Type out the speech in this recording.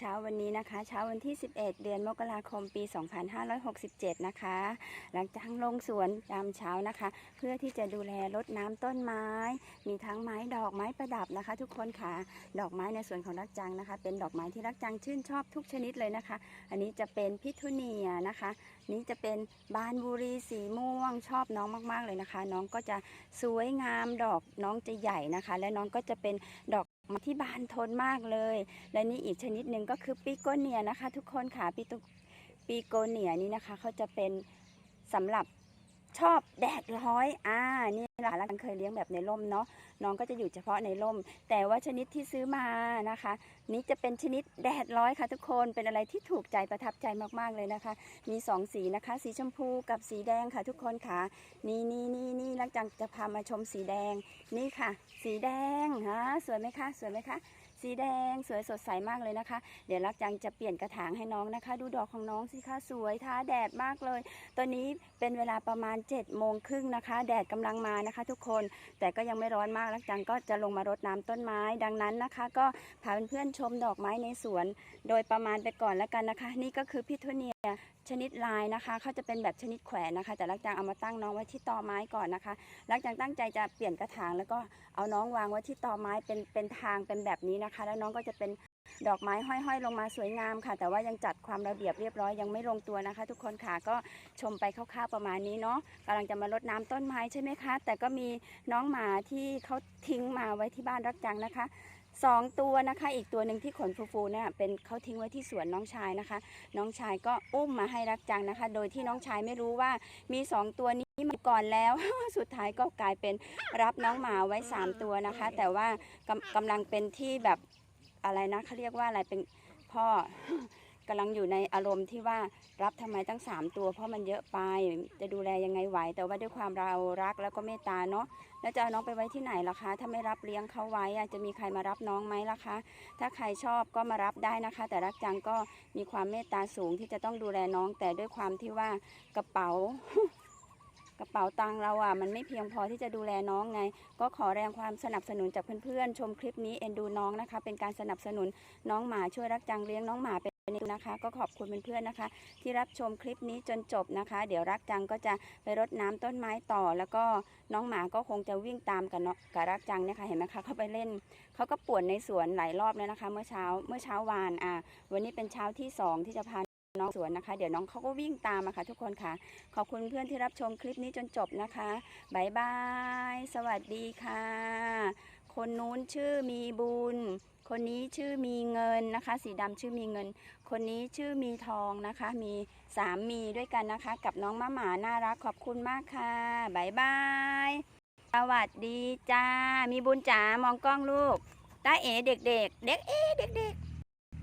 เช้าวันนี้นะคะ เช้าวันที่ 11 เดือนมกราคมปี 2567 นะคะ หลังจากลงสวนยามเช้านะคะ เพื่อที่จะดูแลรดน้ำต้นไม้ มีทั้งไม้ดอกไม้ประดับนะคะ ทุกคนค่ะ ดอกไม้ในสวนของรักจังนะคะ เป็นดอกไม้ที่รักจังชื่นชอบทุกชนิดเลยนะคะ อันนี้จะเป็นพิทูเนียนะคะ นี้จะเป็นบานบุรีสีม่วงชอบน้องมาก ๆเลยนะคะ น้องก็จะสวยงามดอกน้องจะใหญ่นะคะ และน้องก็จะเป็นดอกที่บานทนมากเลย และนี่อีกชนิดหนึ่งก็คือปีโกเนียนะคะ ทุกคนค่ะปีโตปิโกเนียนี่นะคะเขาจะเป็นสำหรับ ชอบแดดร้อยอ่านี่หละแล้วกันเคยเลี้ยงแบบในร่มเนาะน้องก็จะอยู่เฉพาะในร่ม แต่ว่าชนิดที่ซื้อมานะคะ นี่จะเป็นชนิดแดดร้อยค่ะทุกคนเป็นอะไรที่ถูกใจประทับใจมากๆเลยนะคะ มีสองสีนะคะ สีชมพูกับสีแดงค่ะทุกคนค่ะ นี่นี่นี่นี่ลักจังจะพามาชมสีแดงนี่ค่ะ สีแดงฮะสวยไหมคะสวยไหมคะ สีแดงสวยสดใสมากเลยนะคะ เดี๋ยวรักจังจะเปลี่ยนกระถางให้น้องนะคะ ดูดอกของน้องสิคะสวยท้าแดดมากเลย ตอนนี้เป็นเวลาประมาณ7จ็ดโมงครึ่งนะคะ แดดกำลังมานะคะ ทุกคนแต่ก็ยังไม่ร้อนมากรักจังก็จะลงมารดน้ำต้นไม้ ดังนั้นนะคะ ก็พาเพื่อนๆชมดอกไม้ในสวน โดยประมาณไปก่อนแล้วกันนะคะ นี่ก็คือพิทูเนียชนิดลายนะคะเขาจะเป็นแบบชนิดแขวนนะคะ แต่ลักจังเอามาตั้งน้องไว้ที่ตอไม้ก่อนนะคะลักจังตั้งใจจะเปลี่ยนกระถางแล้วก็เอาน้องวางไว้ที่ตอไม้เป็นเป็นทางเป็นแบบนี้นะคะ แล้วน้องก็จะเป็นดอกไม้ห้อยๆ ลงมาสวยงามค่ะ แต่ว่ายังจัดความระเบียบเรียบร้อยยังไม่ลงตัวนะคะ ทุกคนค่ะก็ชมไปคร่าวๆประมาณนี้เนาะกำลังจะมารดน้ำต้นไม้ใช่ไหมคะ แต่ก็มีน้องหมาที่เขาทิ้งมาไว้ที่บ้านรักจังนะคะ สองตัวนะคะ อีกตัวหนึ่งที่ขนฟูๆเนี่ยเป็นเขาทิ้งไว้ที่สวนน้องชายนะคะ น้องชายก็อุ้มมาให้รักจังนะคะ โดยที่น้องชายไม่รู้ว่ามีสองตัวนี้มาก่อนแล้ว สุดท้ายก็กลายเป็นรับน้องหมาไว้สามตัวนะคะ แต่ว่ากำกำลังเป็นที่แบบอะไรนะเขาเรียกว่าอะไรเป็นพ่อ กำลังอยู่ในอารมณ์ที่ว่ารับทำไมตั้งสามตัว เพราะมันเยอะไปจะดูแลยังไงไหว แต่ว่าด้วยความเรารักแล้วก็เมตตาเนาะแล้วจะเอาน้องไปไว้ที่ไหนล่ะคะ ถ้าไม่รับเลี้ยงเขาไว้อะจะมีใครมารับน้องไหมล่ะคะ ถ้าใครชอบก็มารับได้นะคะ แต่รักจังก็มีความเมตตาสูงที่จะต้องดูแลน้อง แต่ด้วยความที่ว่ากระเป๋ากระเป๋าตังเราอะมันไม่เพียงพอที่จะดูแลน้องไง ก็ขอแรงความสนับสนุนจากเพื่อนๆชมคลิปนี้เอ็นดูน้องนะคะ เป็นการสนับสนุนน้องหมาช่วยรักจังเลี้ยงน้องหมา เป็นนะคะ ก็ขอบคุณเพื่อนๆนะคะ ที่รับชมคลิปนี้จนจบนะคะ เดี๋ยวรักจังก็จะไปรดน้ำต้นไม้ต่อ แล้วก็น้องหมาก็คงจะวิ่งตามกับเนาะกับรักจังเนี่ยค่ะเห็นไหมคะเขาไปเล่นเขาก็ป่วนในสวนหลายรอบแล้วนะคะ เมื่อเช้าเมื่อเช้าวานอะวันนี้เป็นเช้าที่สองที่จะพาน้องสวนนะคะ เดี๋ยวน้องเขาก็วิ่งตามมาค่ะ ทุกคนค่ะ ขอบคุณเพื่อนที่รับชมคลิปนี้จนจบนะคะบายบาย สวัสดีค่ะ คนนู้นชื่อมีบุญ คนนี้ชื่อมีเงินนะคะ สีดำชื่อมีเงิน คนนี้ชื่อมีทองนะคะ มีสามมีด้วยกันนะคะ กับน้องมะหมาน่ารักขอบคุณมากค่ะบายบายสวัสดีจ้า มีบุญจ๋ามองกล้องลูกตาเอ๋เด็กๆ เด็กเอ๋เด็กๆ